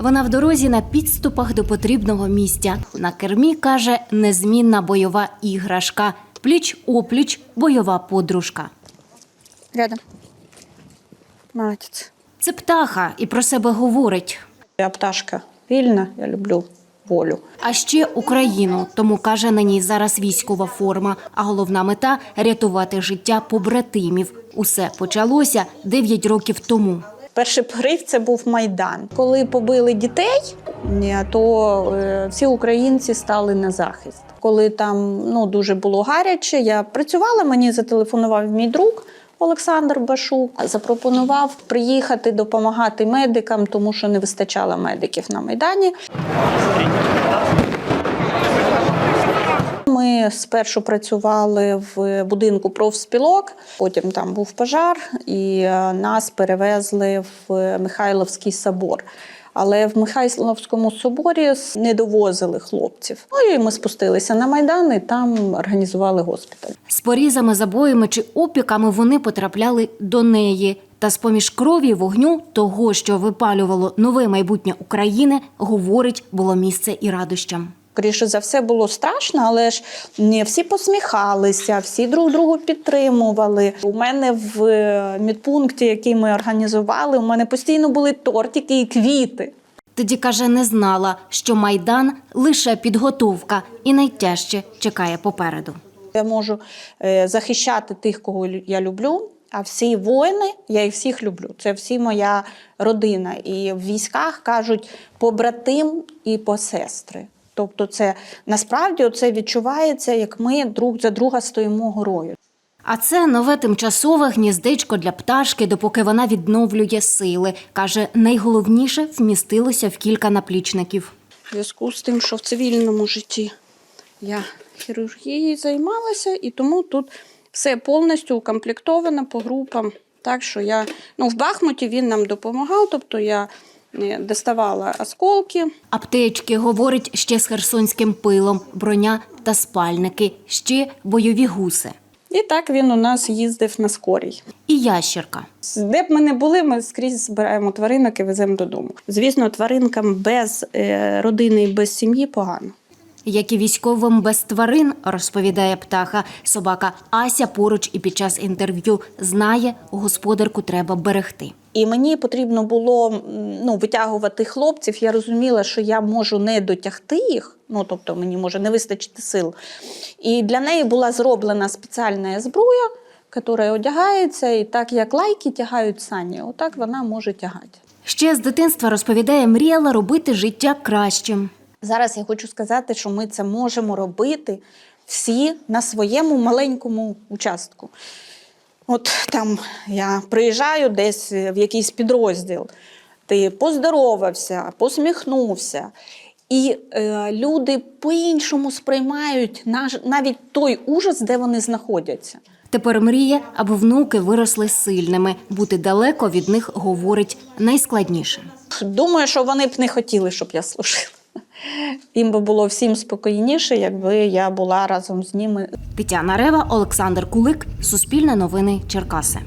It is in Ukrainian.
Вона в дорозі на підступах до потрібного місця. На кермі каже незмінна бойова іграшка. Пліч опліч бойова подружка. Рядом. Молодець. Це птаха і про себе говорить. Я пташка вільна, я люблю волю. А ще Україну, тому каже на ній зараз військова форма. А головна мета рятувати життя побратимів. Усе почалося 9 років тому. Перший порив це був Майдан. Коли побили дітей, то е, всі українці стали на захист. Коли там ну, дуже було гаряче, я працювала, мені зателефонував мій друг. Олександр Башук запропонував приїхати допомагати медикам, тому що не вистачало медиків на майдані. Спершу працювали в будинку профспілок, потім там був пожар, і е, нас перевезли в Михайловський собор. Але в Михайловському соборі не довозили хлопців. Ну і ми спустилися на майдан і там організували госпіталь. З порізами, забоями чи опіками вони потрапляли до неї. Та з-поміж крові й вогню того, що випалювало нове майбутнє України, говорить, було місце і радощам. Скоріше за все було страшно, але ж не всі посміхалися, всі друг другу підтримували. У мене в е, медпункті, який ми організували, у мене постійно були тортики і квіти. Тоді каже, не знала, що майдан лише підготовка, і найтяжче чекає попереду. Я можу е, захищати тих, кого я люблю. А всі воїни, я їх всіх люблю. Це всі моя родина. І в військах кажуть побратим і посестри. Тобто, це насправді це відчувається, як ми друг за друга стоїмо горою. А це нове тимчасове гніздечко для пташки, допоки вона відновлює сили. Каже, найголовніше вмістилося в кілька наплічників. В зв'язку з тим, що в цивільному житті я хірургією займалася, і тому тут все повністю укомплектовано по групам. Так що я ну, в Бахмуті він нам допомагав, тобто я доставала осколки. Аптечки, говорить, ще з херсонським пилом, броня та спальники, ще бойові гуси. І так він у нас їздив на скорій. І ящерка. Де б ми не були, ми скрізь збираємо тваринок і веземо додому. Звісно, тваринкам без е, родини і без сім'ї погано. Як і військовим без тварин, розповідає птаха, собака Ася поруч і під час інтерв'ю знає, господарку треба берегти. І мені потрібно було ну, витягувати хлопців. Я розуміла, що я можу не дотягти їх, ну тобто мені може не вистачити сил. І для неї була зроблена спеціальна зброя, яка одягається, і так як лайки тягають сані, отак вона може тягати. Ще з дитинства розповідає, мріяла робити життя кращим. Зараз я хочу сказати, що ми це можемо робити всі на своєму маленькому участку. От там я приїжджаю десь в якийсь підрозділ, ти поздоровався, посміхнувся. І е, люди по-іншому сприймають наш, навіть той ужас, де вони знаходяться. Тепер мріє, аби внуки виросли сильними. Бути далеко від них говорить найскладніше. Думаю, що вони б не хотіли, щоб я служила. Їм би було всім спокійніше, якби я була разом з ними Тетяна Рева, Олександр Кулик, Суспільне новини, Черкаси.